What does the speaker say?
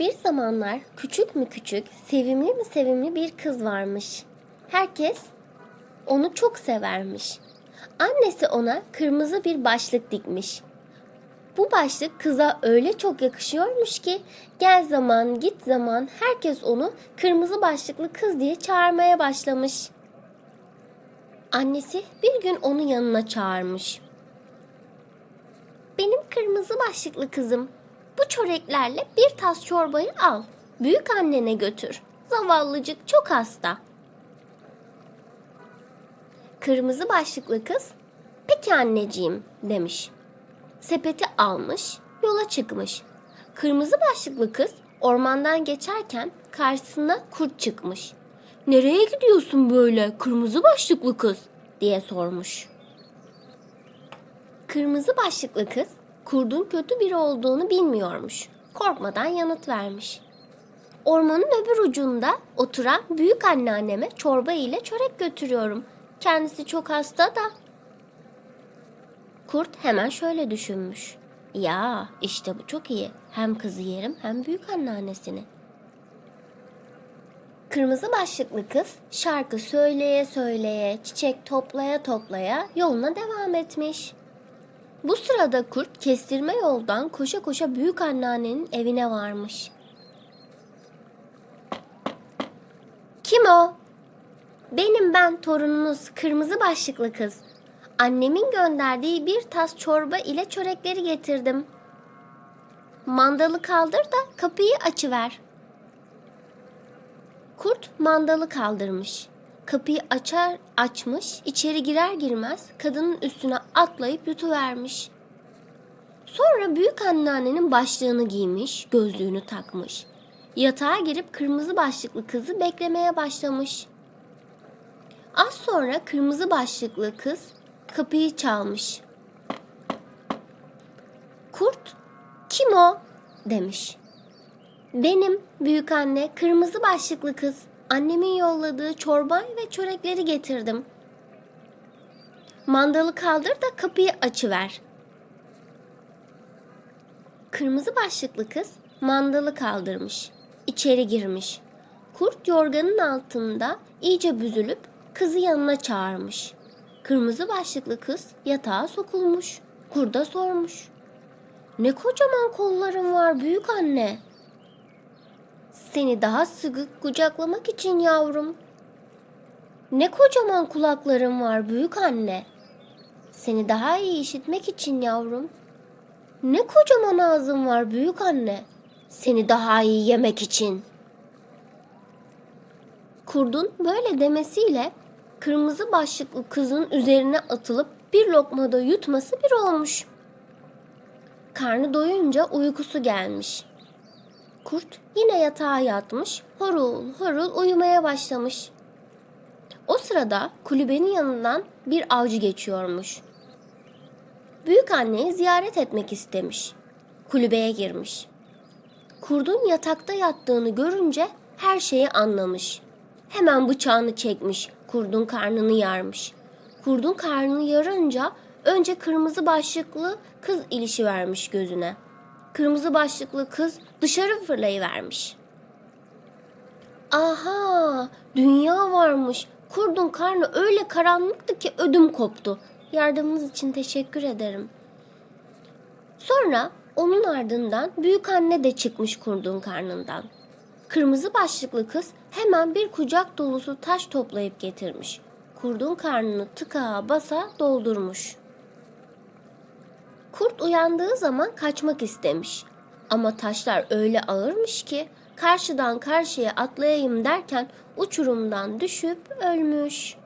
Bir zamanlar küçük mü küçük, sevimli mi sevimli bir kız varmış. Herkes onu çok severmiş. Annesi ona kırmızı bir başlık dikmiş. Bu başlık kıza öyle çok yakışıyormuş ki gel zaman git zaman herkes onu kırmızı başlıklı kız diye çağırmaya başlamış. Annesi bir gün onu yanına çağırmış. Benim kırmızı başlıklı kızım, bu çöreklerle bir tas çorbayı al. Büyük annene götür. Zavallıcık çok hasta. Kırmızı başlıklı kız, peki anneciğim demiş. Sepeti almış, yola çıkmış. Kırmızı başlıklı kız ormandan geçerken karşısına kurt çıkmış. Nereye gidiyorsun böyle kırmızı başlıklı kız diye sormuş. Kırmızı başlıklı kız kurdun kötü biri olduğunu bilmiyormuş. Korkmadan yanıt vermiş. Ormanın öbür ucunda oturan büyük anneanneme çorba ile çörek götürüyorum. Kendisi çok hasta da. Kurt hemen şöyle düşünmüş. Ya işte bu çok iyi. Hem kızı yerim hem büyük anneannesini. Kırmızı başlıklı kız şarkı söyleye söyleye, çiçek toplaya toplaya yoluna devam etmiş. Bu sırada kurt kestirme yoldan koşa koşa büyük anneannenin evine varmış. Kim o? Benim ben torununuz kırmızı başlıklı kız. Annemin gönderdiği bir tas çorba ile çörekleri getirdim. Mandalı kaldır da kapıyı açıver. Kurt mandalı kaldırmış. Kapıyı açar açmış, içeri girer girmez kadının üstüne atlayıp yutuvermiş. Sonra büyük anneannenin başlığını giymiş, gözlüğünü takmış. Yatağa girip kırmızı başlıklı kızı beklemeye başlamış. Az sonra kırmızı başlıklı kız kapıyı çalmış. Kurt, kim o? demiş. Benim büyük anne kırmızı başlıklı kız. Annemin yolladığı çorba ve çörekleri getirdim. Mandalı kaldır da kapıyı açıver. Kırmızı başlıklı kız mandalı kaldırmış. İçeri girmiş. Kurt yorganın altında iyice büzülüp kızı yanına çağırmış. Kırmızı başlıklı kız yatağa sokulmuş. Kurda sormuş. Ne kocaman kolların var büyük anne. Seni daha sıkı kucaklamak için yavrum. Ne kocaman kulakların var büyük anne. Seni daha iyi işitmek için yavrum. Ne kocaman ağzın var büyük anne. Seni daha iyi yemek için. Kurdun böyle demesiyle kırmızı başlıklı kızın üzerine atılıp bir lokmada yutması bir olmuş. Karnı doyunca uykusu gelmiş. Kurt yine yatağa yatmış, horul horul uyumaya başlamış. O sırada kulübenin yanından bir avcı geçiyormuş. Büyük anneyi ziyaret etmek istemiş. Kulübeye girmiş. Kurdun yatakta yattığını görünce her şeyi anlamış. Hemen bıçağını çekmiş, kurdun karnını yarmış. Kurdun karnını yarınca önce kırmızı başlıklı kız ilişi vermiş gözüne. Kırmızı başlıklı kız dışarı fırlayıvermiş. Aha, dünya varmış. Kurdun karnı öyle karanlıktı ki ödüm koptu. Yardımınız için teşekkür ederim. Sonra onun ardından büyük anne de çıkmış kurdun karnından. Kırmızı başlıklı kız hemen bir kucak dolusu taş toplayıp getirmiş. Kurdun karnını tıka basa doldurmuş. Kurt uyandığı zaman kaçmak istemiş. Ama taşlar öyle ağırmış ki karşıdan karşıya atlayayım derken uçurumdan düşüp ölmüş.